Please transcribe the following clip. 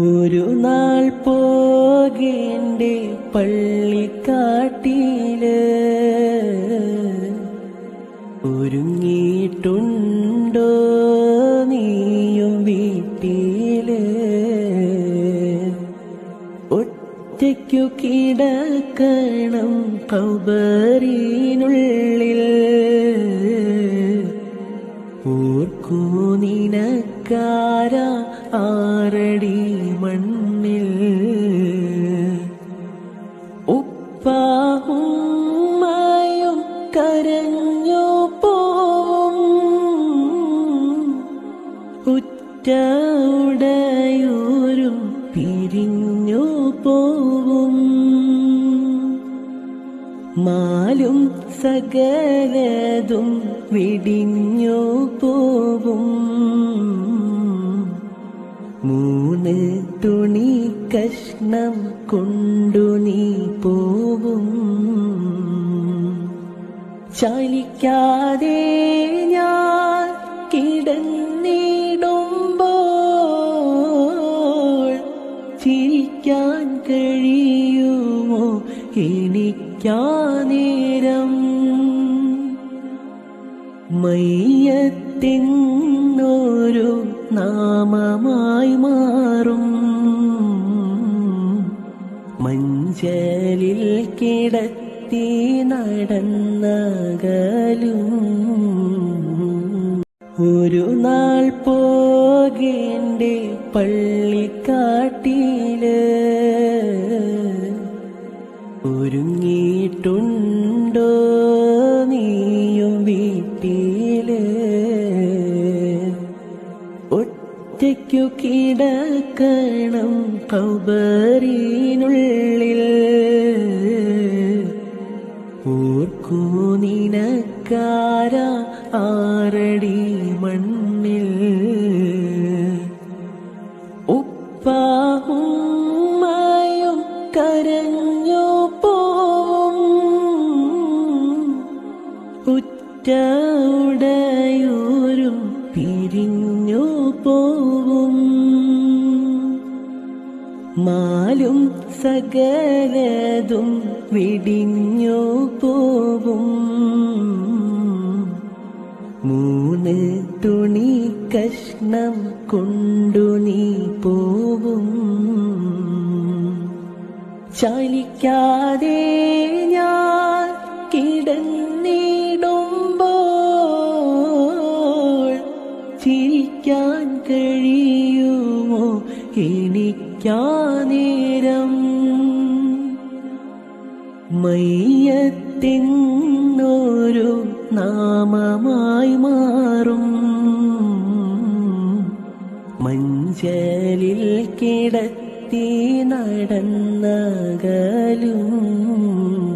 ഒരു നാൾ പോകേണ്ട പള്ളിക്കാട്ടിൽ. ഒരുങ്ങിയിട്ടുണ്ടോ നീയും വീട്ടിൽ? ഒറ്റയ്ക്കു കിടക്കണം കബറിനുള്ളിൽ. ഓർക്കൂ നിനക്കാര ആറടി മണ്ണിൽ ഉപ്പാഹുമ്മയും കരഞ്ഞു പോവും. ഉറ്റ ഉടയൂരും പിരിഞ്ഞു പോവും. മാലും സകലതും വിടിഞ്ഞു പോവും. മൂന്ന് തുണി കഷ്ണം കൊണ്ടു നീ പോവും. ചലിക്കാതെ ഞാൻ കിടന്നിടുമ്പോൾ ചിരിക്കാൻ കഴിയുമോ? എനിക്കാ നേരം നാമമായി മാറും. മഞ്ചലിൽ കിടത്തി നടന്നകലും. ഒരു നാൾ പോകേണ്ടി പള്ളിക്കാട്ടിൽ. ഒരുങ്ങിയിട്ടുണ്ടോ ഒറ്റയ്ക്കു കിടക്കണം കൗബറിനുള്ളിൽ ഓർക്കൂ നിനക്കാര ആരടി മണ്ണിൽ. ഉപ്പാഹുമ്മയും കരഞ്ഞു പോവും. ഉറ്റ ഉടയൂരും പിരിഞ്ഞു പോവും. മാലും സകലതും വിടിഞ്ഞു പോവും മൂന്ന് തുണി കഷ്ണം കൊണ്ടു നീ പോവും. ചാലിക്കാതെ ഞാൻ കിടന്നിടുമ്പോൾ ചിരിക്കാൻ കഴിയുമോ? എനിക്കാ മയ്യത്തിന്നൊരു നാമമായി മാറും. മഞ്ചലിൽ കിടത്തി നടന്നകലും